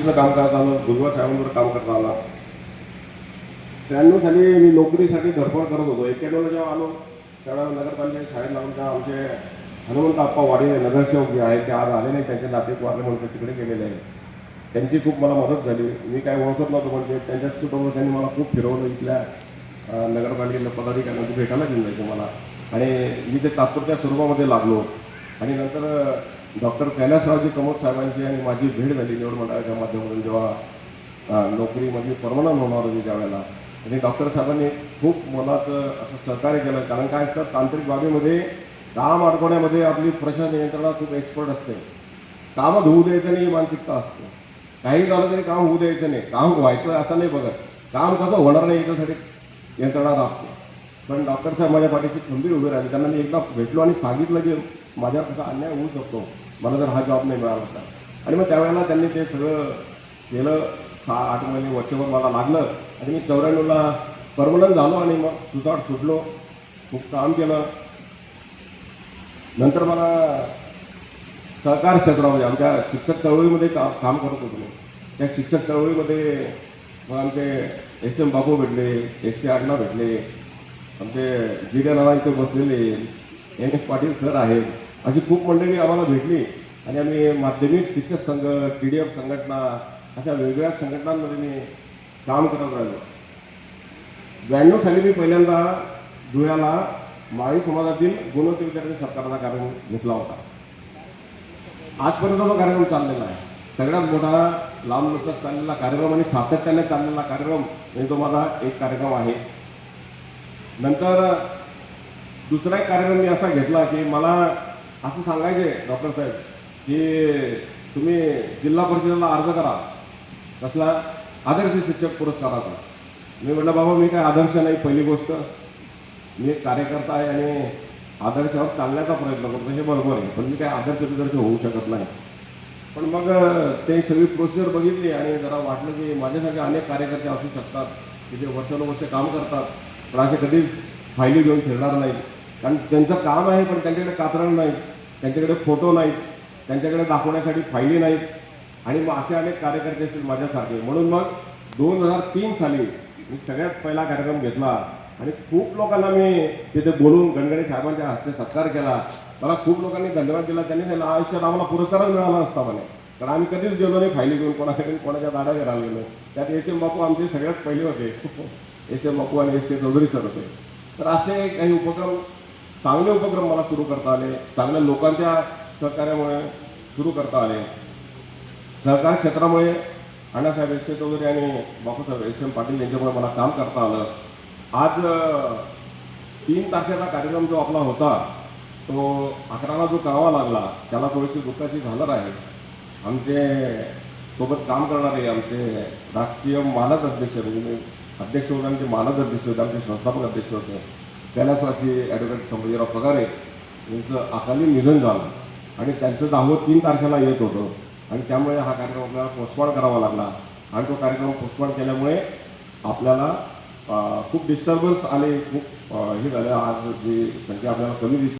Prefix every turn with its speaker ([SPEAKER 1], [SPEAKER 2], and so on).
[SPEAKER 1] तिथलं काम करत आलं भुजबळ साहेबांवर काम करता आला. त्र्याण्णव साली मी नोकरीसाठी धडपड करत होतो. एक्क्याण्णवला जेव्हा आलो त्यावेळेला नगरपालिकेच्या शाळेत लागून त्या आमचे हनुमंत आप्पा वाडे नगरसेवक जे आहेत ते आज आले नाही. त्यांचे नाते वारले म्हणून तिकडे गेलेले आहेत त्यांची खूप मला मदत झाली. मी काय ओळखत नव्हतो म्हणजे त्यांच्याच कुटुंबावर त्यांनी मला खूप फिरवलं इथल्या नगरपालिकेला पदाधिकाऱ्यांना भेटायला दिलं जायचं मला. आणि मी ते तात्पुरत्या स्वरूपामध्ये लागलो. आणि नंतर डॉक्टर कैलासरावजी कमोद साहेबांची आणि माझी भेट झाली निवड मंडळाच्या माध्यमातून जेव्हा नोकरीमध्ये नोकरी परमनंट होणार होती त्यावेळेला. आणि डॉक्टर साहेबांनी खूप मनात असं सहकार्य केलं. कारण काय असतं तांत्रिक बाबीमध्ये काम अडकवण्यामध्ये आपली प्रशासन यंत्रणा खूप एक्सपर्ट असते. कामच होऊ द्यायचं नाही ही मानसिकता असते. काही झालं तरी काम होऊ द्यायचं नाही. काम व्हायचं असं नाही बघत. काम कसं होणार नाही याच्यासाठी यंत्रणा राहते पण डॉक्टर साहेब माझ्या पाठीशी खंबीर उभे राहिले. त्यांना मी एकदा भेटलो आणि सांगितलं की माझ्या कसा अन्याय होऊ शकतो. मला जर हा जॉब नाही मिळाला होता. आणि मग त्यावेळेला त्यांनी ते सगळं केलं. सहा आठ महिने वर्षभर मला लागलं. आणि मी चौऱ्याण्णवला परमनंट झालो आणि मग सुसाट सुटलो. खूप काम केलं. नंतर मला सहकार क्षेत्रामध्ये आमच्या शिक्षक चळवळीमध्ये काम काम करत होतो मी. त्या शिक्षक चळवळीमध्ये मग आमचे एस एम बाबू भेटले एस के आडना भेटले. आमचे जी डी नाना इथे बसलेले. एन एस पाटील सर आहेत. अशी खूप मंडळी आम्हाला भेटली. आणि आम्ही माध्यमिक शिक्षक संघ टी डी एफ संघटना अशा वेगवेगळ्या संघटनांमध्ये मी काम करत राहिलो. ब्याण्णव साली मी पहिल्यांदा धुळ्याला माळी समाजातील गुणवत्ता विद्यार्थी सत्काराचा कार्यक्रम घेतला होता. आजपर्यंत तो कार्यक्रम चाललेला आहे. सगळ्यात मोठा लांब लचक चाललेला कार्यक्रम आणि सातत्याने चाललेला कार्यक्रम म्हणजे तो माझा एक कार्यक्रम आहे. नंतर दुसरा एक कार्यक्रम मी असा घेतला की मला असं सांगायचे डॉक्टर साहेब की तुम्ही जिल्हा परिषदेला अर्ज करा. कसला? आदर्श शिक्षक पुरस्काराचा. मी म्हटलं बाबा मी काय आदर्श नाही पहिली गोष्ट. मी एक कार्यकर्ता आहे आणि आदर्शावर चालण्याचा प्रयत्न करतो हे बरोबर आहे पण मी काय आदर्श विदर्श होऊ शकत नाही. पण मग ते सगळी प्रोसिजर बघितली आणि जरा वाटलं की माझ्यासारखे अनेक कार्यकर्ते असू शकतात की जे वर्षानुवर्ष काम करतात पण असे कधीच फायली घेऊन फिरणार नाहीत. कारण त्यांचं काम आहे पण त्यांच्याकडे कात्रण नाही त्यांच्याकडे फोटो नाहीत त्यांच्याकडे दाखवण्यासाठी फायली नाहीत. आणि मग असे अनेक कार्यकर्ते असतील माझ्यासारखे. म्हणून मग दोन हजार तीन साली मी सगळ्यात पहिला कार्यक्रम घेतला आणि खूप लोकांना मी तिथे बोलून गणगणे साहेबांच्या हस्ते सत्कार केला. मला खूप लोकांनी धन्यवाद दिला. त्यांनी त्यांना आयुष्यात आम्हाला पुरस्कारच मिळाला असता म्हणे. कारण आम्ही कधीच गेलो नाही फायली घेऊन कोणाकडे कोणाच्या दाडा घराला गेलो त्यात एस एम बापू आमचे सगळ्यात पहिले होते. एस एम बापू आणि एस के चौधरी सर होते. तर असे काही उपक्रम चांगले उपक्रम मला सुरू करता आले चांगल्या लोकांच्या सहकार्यामुळे सुरू करता आले. सहकार क्षेत्रामुळे अण्णासाहेब एस चौधरी आणि बापूसाहेब एस एम पाटील यांच्यामुळे मला काम करता आलं. आज तीन तारखेचा कार्यक्रम जो आपला होता तो अकराला जो करावा लागला त्याला थोडीशी दुःखाची झालर आहे. आमचे सोबत काम करणारे आमचे राष्ट्रीय मानद अध्यक्ष म्हणजे अध्यक्ष होते आमचे मानद अध्यक्ष होते आमचे संस्थापक अध्यक्ष होते. कैलासवासी ॲडव्होकेट संभाजीराव पगारे यांचं अकाली निधन झालं. आणि त्यांचं दाहो तीन तारखेला येत होतं. आणि त्यामुळे हा कार्यक्रम आपल्याला पोस्टपॉन करावा लागला. आणि तो कार्यक्रम पोस्टपॉन केल्यामुळे आपल्याला खूप डिस्टर्बन्स आले खूप हे झालं. आज जी संख्या आपल्याला कमी दिसते.